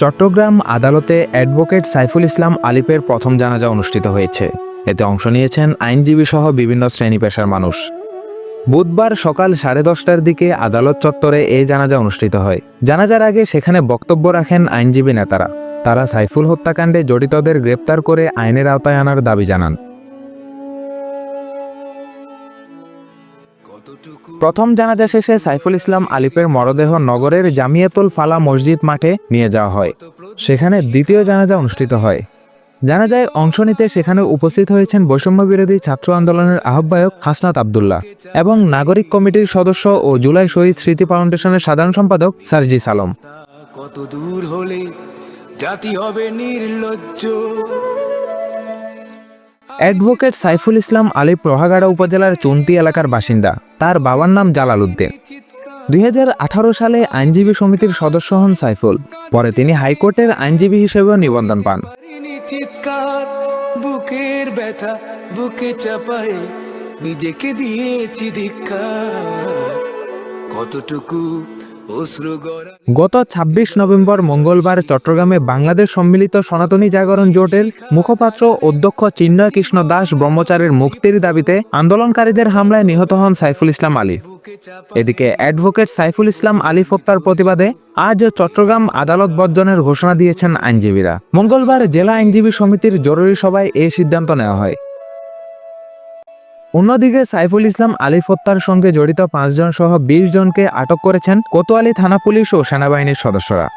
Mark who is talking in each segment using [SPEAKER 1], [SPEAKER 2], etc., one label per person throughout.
[SPEAKER 1] চট্টগ্রাম আদালতে অ্যাডভোকেট সাইফুল ইসলাম আলিপের প্রথম জানাজা অনুষ্ঠিত হয়েছে। এতে অংশ নিয়েছেন আইনজীবী সহ বিভিন্ন শ্রেণি পেশার মানুষ। বুধবার সকাল সাড়ে দশটার দিকে আদালত চত্বরে এই জানাজা অনুষ্ঠিত হয়। জানাজার আগে সেখানে বক্তব্য রাখেন আইনজীবী নেতারা। তারা সাইফুল হত্যাকাণ্ডে জড়িতদের গ্রেপ্তার করে আইনের আওতায় আনার দাবি জানান। প্রথম জানাজা শেষে সাইফুল ইসলাম আলিপের মরদেহ নগরের জামিয়াতুল ফালা মসজিদ মাঠে নিয়ে যাওয়া হয়। সেখানে দ্বিতীয় জানাজা অনুষ্ঠিত হয়। জানাজায় অংশ নিতে সেখানে উপস্থিত হয়েছেন বৈষম্য বিরোধী ছাত্র আন্দোলনের আহ্বায়ক হাসনাত আবদুল্লাহ এবং নাগরিক কমিটির সদস্য ও জুলাই শহীদ স্মৃতি ফাউন্ডেশনের সাধারণ সম্পাদক
[SPEAKER 2] কত দূর হলে জাতি হবে নির্লজ্জ।
[SPEAKER 1] অ্যাডভোকেট সাইফুল ইসলাম আলিপ লোহাগাড়া উপজেলার চন্তি এলাকার বাসিন্দা। তার বাবার নাম জালাল উদ্দিন দুই সালে আইনজীবী সমিতির সদস্য হন সাইফুল। পরে তিনি হাইকোর্টের আইনজীবী হিসেবেও নিবন্ধন পান।
[SPEAKER 2] বুকের ব্যথা, বুকে চাপায়ে নিজেকে দিয়েছি কতটুকু
[SPEAKER 1] গত ২৬ নভেম্বর মঙ্গলবার চট্টগ্রামে বাংলাদেশ সম্মিলিত সনাতনী জাগরণ জোটের মুখপাত্র অধ্যক্ষ চিন্ময় কৃষ্ণ দাস ব্রহ্মচারীর মুক্তির দাবিতে আন্দোলনকারীদের হামলায় নিহত হন সাইফুল ইসলাম আলিফ এদিকে অ্যাডভোকেট সাইফুল ইসলাম আলিফ হত্যার প্রতিবাদে আজ চট্টগ্রাম আদালত বর্জনের ঘোষণা দিয়েছেন আইনজীবীরা। মঙ্গলবার জেলা আইনজীবী সমিতির জরুরি সভায় এই সিদ্ধান্ত নেওয়া হয়। অন্যদিকে সাইফুল ইসলাম আলিফ হত্যার সঙ্গে জড়িত পাঁচজন সহ বিশ জনকে আটক করেছেন কোতোয়ালি থানা পুলিশ ও সেনাবাহিনীর সদস্যরা।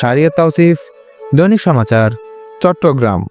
[SPEAKER 1] শারিয়া তাওসিফ, দৈনিক সমাচার, চট্টগ্রাম।